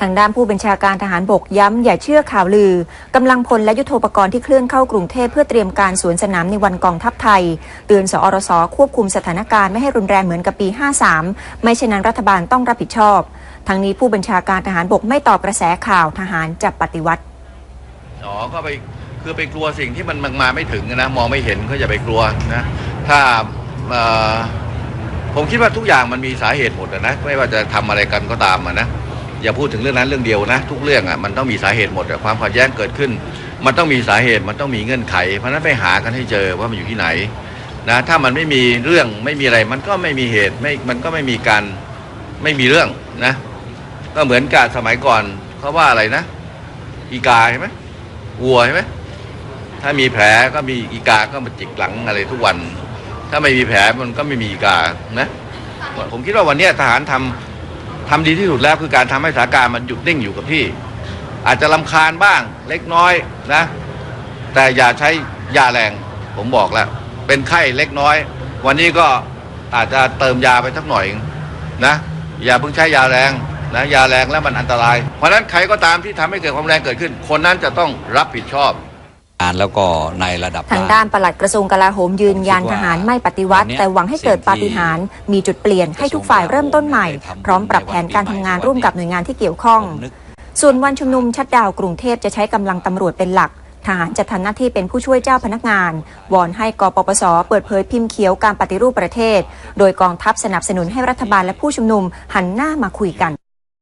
ทางด้านผู้บัญชาการทหารบกย้ำ อย่าเชื่อข่าวลือกำลังพลและยุทโธปกรณ์ที่เคลื่อนเข้ากรุงเทพเพื่อเตรียมการสวนสนามในวันกองทัพไทย เตือนสอรสควบคุมสถานการณ์ไม่ให้รุนแรงเหมือนกับปี 53 ไม่เช่นนั้นรัฐบาลต้องรับผิดชอบ ทั้งนี้ผู้บัญชาการทหารบกไม่ตอบกระแสข่าวทหารจะปฏิวัติอ๋อก็ไปคือไปกลัวสิ่งที่มันมันมาไม่ถึงนะมองไม่เห็นก็อย่าไปกลัวนะถ้าผมคิดว่าทุกอย่างมันมีสาเหตุหมดนะไม่ว่าจะทำอะไรกันก็ตามนะ อย่าพูดถึงเรื่องนั้นเรื่องเดียวนะทุกเรื่องอะมันต้องมีสาเหตุหมดความขัดแย้งเกิดขึ้น มันต้องมีสาเหตุมันต้องมีเงื่อนไข เพราะนั้นไปหากันให้เจอว่ามันอยู่ที่ไหนนะถ้ามันไม่มีเรื่องไม่มีอะไร มันก็ไม่มีเหตุไม่มันก็ไม่มีการไม่มีเรื่องนะ ก็เหมือนกับสมัยก่อนเขาว่าอะไรนะ อีกาใช่ไหมวัวใช่ไหมถ้ามีแผลก็มีอีกาก็มาจิกหลังอะไรทุกวัน ถ้าไม่มีแผลมันก็ไม่มีอีกานะผมคิดว่าวันนี้ทหารทำ ทำดีที่สุดแล้วคือการทำให้สถานการณ์มันหยุดนิ่งอยู่กับที่ อาจจะลำคาญบ้างเล็กน้อยนะ แต่อย่าใช้ยาแรงผมบอกแล้ว เป็นไข้เล็กน้อย วันนี้ก็อาจจะเติมยาไปสักหน่อยนะอย่าเพิ่งใช้ยาแรงนะยาแรงแล้วมันอันตราย เพราะฉะนั้นใครก็ตามที่ทำให้เกิดความแรงเกิดขึ้น คนนั้นจะต้องรับผิดชอบ งานแล้วก็ในระดับทางด้านปลัดกระทรวงกลาโหมยืนยันทหารไม่ปฏิวัติ แต่หวังให้เกิดปาฏิหาริย์มีจุดเปลี่ยนให้ทุกฝ่ายเริ่มต้นใหม่ พร้อมปรับแผนการทำงานร่วมกับหน่วยงานที่เกี่ยวข้อง ส่วนวันชุมนุมชัดดาวน์กรุงเทพจะใช้กำลังตำรวจเป็นหลักทหารจะทำหน้าที่เป็นผู้ช่วยเจ้าพนักงาน วอนให้กปปส เปิดเผยพิมพ์เขียวการปฏิรูปประเทศ โดยกองทัพสนับสนุนให้รัฐบาลและผู้ชุมนุมหันหน้ามาคุยกัน